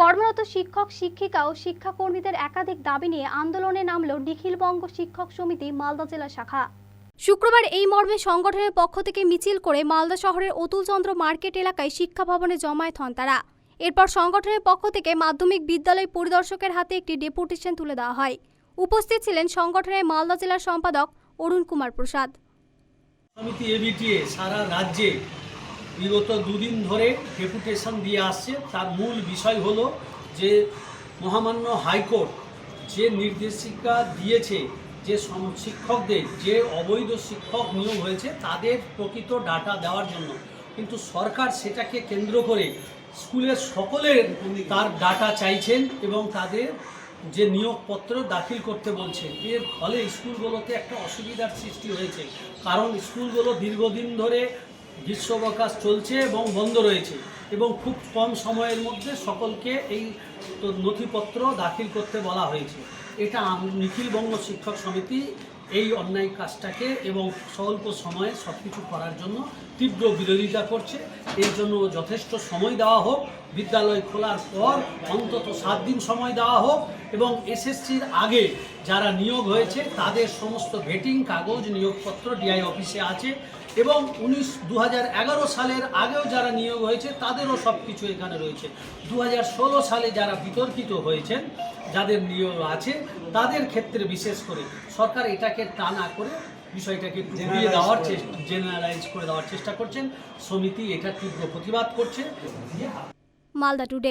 কর্মরত শিক্ষক, শিক্ষিকা ও শিক্ষাকর্মীদের একাধিক দাবি নিয়ে আন্দোলনে নামল নিখিলবঙ্গ শিক্ষক সমিতি মালদা জেলা শাখা। শুক্রবার এই মর্মে সংগঠনের পক্ষ থেকে মিছিল করে মালদা শহরের অতুলচন্দ্র মার্কেট এলাকায় শিক্ষা ভবনে জমায়েত হন তারা। এরপর সংগঠনের পক্ষ থেকে মাধ্যমিক বিদ্যালয় পরিদর্শকের হাতে একটি ডেপুটেশন তুলে দেওয়া হয়। উপস্থিত ছিলেন সংগঠনের মালদা জেলার সম্পাদক অরুণ কুমার প্রসাদ। সমিতি এবিটিএ সারা রাজ্যে বিগত দুদিন ধরে ডেপুটেশন দিয়ে আসছে। তার মূল বিষয় হলো যে মহামান্য হাইকোর্ট যে নির্দেশিকা দিয়েছে যে শিক্ষকদের যে অবৈধ শিক্ষক নিয়োগ হয়েছে, তাদের প্রকৃত ডাটা দেওয়ার জন্য। কিন্তু সরকার সেটাকে কেন্দ্র করে স্কুলের সকলের তার ডাটা চাইছেন এবং তাদের যে নিয়োগপত্র দাখিল করতে বলছে এর ফলে স্কুলগুলোতে একটা অসুবিধার সৃষ্টি হয়েছে। কারণ স্কুলগুলো দীর্ঘদিন ধরে গ্রীষ্মাবকাশ চলছে এবং বন্ধ রয়েছে এবং খুব কম সময়ের মধ্যে সকলকে এই নথিপত্র দাখিল করতে বলা হয়েছে। এটা নিখিল বঙ্গ শিক্ষক সমিতি এই অন্যায় কাজটাকে এবং স্বল্প সময়ে সব কিছু করার জন্য তীব্র বিরোধিতা করছে। এর জন্য যথেষ্ট সময় দেওয়া হোক। বিদ্যালয় খোলার পর অন্তত সাত দিন সময় দেওয়া হোক এবং এসএসসির আগে যারা নিয়োগ হয়েছে তাদের সমস্ত ভেটিং কাগজ, নিয়োগপত্র ডিআই অফিসে আছে এবং উনিশ দু সালের আগেও যারা নিয়োগ হয়েছে তাদেরও সব কিছু এখানে রয়েছে। দু হাজার ষোলো সালে যারা বিতর্কিত হয়েছেন, যাদের নিয়োগ আছে, তাদের ক্ষেত্রে বিশেষ করে সরকার এটাকে তা না করে বিষয়টাকে একটু ঘুরিয়ে দেওয়ার চেষ্টা জেনারেলাইজ করে দেওয়ার চেষ্টা করছেন। সমিতি এটা তীব্র প্রতিবাদ করছে। মালদা টুডে।